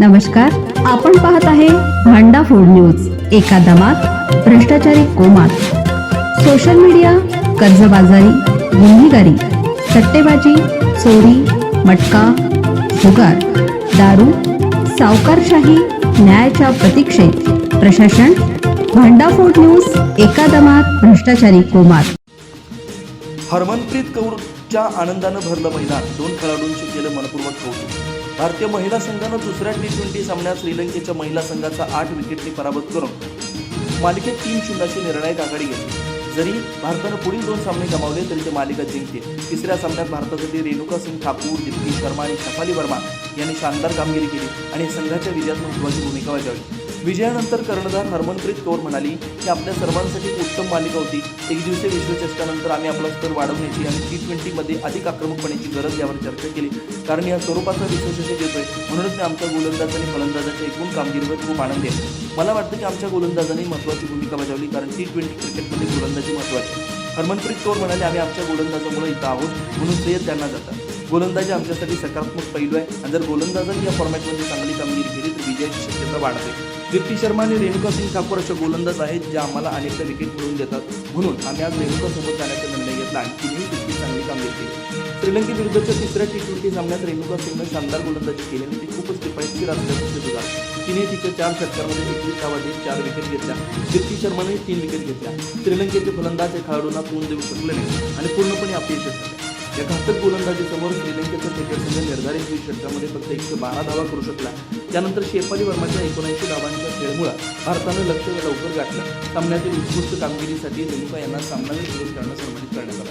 नमस्कार आपण पाहत आहे भांडा फोड न्यूज एका दमात भ्रष्टाचारी कोमात. सोशल मीडिया कर्जबाजारी गुन्हेगारी सट्टेबाजी चोरी मटका जुगार दारू सावकारशाही न्यायाच्या प्रतीक्षेत. प्रशासन भांडाफोड न्यूज एका दमात भ्रष्टाचारी कोमात. हरमनप्रीत कौरच्या आनंदानं भरलं मैदान. दोन खेळाडूंची केलं मनपूर्वक कौतुक. भारतीय महिला संघानं दुसऱ्या टी ट्वेंटी सामन्यात श्रीलंकेच्या महिला संघाचा आठ विकेटने पराभूत करून मालिकेत तीन शून्याची निर्णायक आघाडी घेतली. जरी भारतानं पुढील दोन सामने गमावले तरी ते मालिका जिंकते तिसऱ्या सामन्यात भारतासाठी रेणुका सिंग ठाकूर दीप्ती शर्मा आणि शफाली वर्मा यांनी शानदार कामगिरी केली आणि संघाच्या विजयात महत्त्वाची भूमिका बजावली. विजयानंतर कर्णधार हरमनप्रीत कौर म्हणाली की आपल्या सर्वांसाठी एक उत्तम मालिका होती. एक दिवसीय विश्वचषकानंतर आम्ही आपला स्तर वाढवण्याची आणि टी ट्वेंटीमध्ये अधिक आक्रमकपणाची गरज यावर चर्चा केली. कारण या स्वरूपाचा विश्वचषक येतोय. म्हणूनच मी आमच्या गोलंदाज आणि फलंदाजाच्या एकूण कामगिरीवर खूप आनंद आहे मला वाटतं की आमच्या गोलंदाजांनी महत्त्वाची भूमिका बजावली कारण टी ट्वेंटी क्रिकेटमध्ये गोलंदाजी महत्त्वाची आहे. हरमनप्रीत कौर म्हणाले आम्ही आमच्या गोलंदाजामुळे इथं आहोत म्हणून सय्यद त्यांना जातात. गोलंदाजी आमच्यासाठी सकारात्मक पैलू आहे. आणि जर गोलंदाजांनी या फॉर्मॅटमध्ये चांगली कामगिरी केली तर विजयाची शक्यता वाढते. दीप्ती शर्मा आणि रेणुका सिंग ठाकूर अशा गोलंदाज आहेत ज्या आम्हाला अनेकदा विकेट मिळवून देतात. म्हणून आम्ही आज रेणुकासोबत जाण्याचा निर्णय घेतला आणि तिनेही तितकी चांगली कामगिरी केली. श्रीलंकेविरुद्धच्या तिसऱ्या टी ट्वेंटी सामन्यात रेणुका सिंगने शानदार गोलंदाजी केली आणि ती खूपच किफायतशीर असल्याचं सिद्ध झालं तिने तिच्या चार षटकांमध्ये एकवीस धावांनी चार विकेट घेतल्या. दीप्ती शर्माने तीन विकेट घेतल्या. श्रीलंकेचे फलंदाज या खेळाडूंना तोंड देऊ शकले नाही आणि पूर्णपणे अपयशी झाले या घातक गोलंदाजीसमोर श्रीलंकेचा क्रिकेट संघ निर्धारित वीस षटकामध्ये फक्त एकशे बारा धावा करू शकला. त्यानंतर शेफाली वर्माच्या एकोणऐंशी धावांच्या खेळमुळे भारतानं लक्ष लवकर गाठलं. सामन्यातील उत्कृष्ट कामगिरीसाठी रेणुका यांना सामनावीर पुरस्कारानं सन्मानित करण्यात आला.